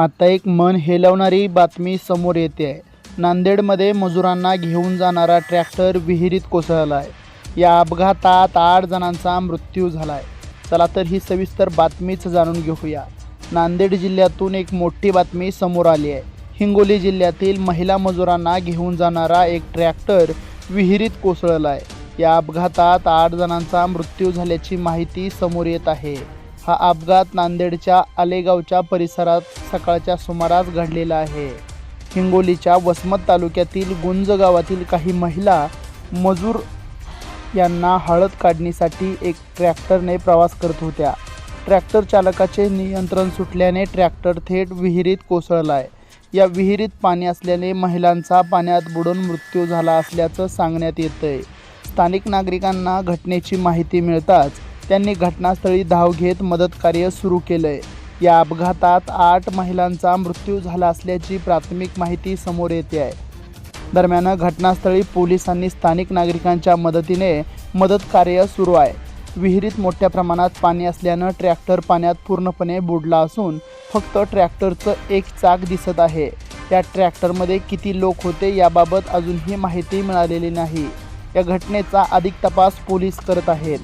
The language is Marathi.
आता एक मन हेलवणारी बातमी समोर येते. आहे नांदेडमध्ये मजुरांना घेऊन जाणारा ट्रॅक्टर विहिरीत कोसळला आहे या अपघातात आठ जणांचा मृत्यू झाला आहे चला तर ही सविस्तर बातमीच जाणून घेऊया. नांदेड जिल्ह्यातून एक मोठी बातमी समोर आली आहे. हिंगोली जिल्ह्यातील महिला मजुरांना घेऊन जाणारा एक ट्रॅक्टर विहिरीत कोसळला आहे या अपघातात आठ जणांचा मृत्यू झाल्याची माहिती समोर येत आहे. हा अपघात नांदेडच्या आलेगावच्या परिसरात सकाळच्या सुमारास घडलेला आहे. हिंगोलीच्या वसमत तालुक्यातील गुंज गावातील काही महिला मजूर यांना हळद काढणीसाठी एक ट्रॅक्टरने प्रवास करत होत्या. ट्रॅक्टर चालकाचे नियंत्रण सुटल्याने ट्रॅक्टर थेट विहिरीत कोसळला आहे या विहिरीत पाणी असल्याने महिलांचा पाण्यात बुडून मृत्यू झाला असल्याचं सांगण्यात येतंय. स्थानिक नागरिकांना घटनेची माहिती मिळताच त्यांनी घटनास्थळी धाव घेत मदत कार्य सुरू केलंय. या अपघातात आठ महिलांचा मृत्यू झाला असल्याची प्राथमिक माहिती समोर येते आहे. दरम्यान घटनास्थळी पोलिसांनी स्थानिक नागरिकांच्या मदतीने मदत कार्य सुरू आहे. विहिरीत मोठ्या प्रमाणात पाणी असल्यानं ट्रॅक्टर पाण्यात पूर्णपणे बुडला असून फक्त ट्रॅक्टरचं एक चाक दिसत आहे. या ट्रॅक्टरमध्ये किती लोक होते याबाबत अजूनही माहिती मिळालेली नाही. या घटनेचा अधिक तपास पोलीस करत आहेत.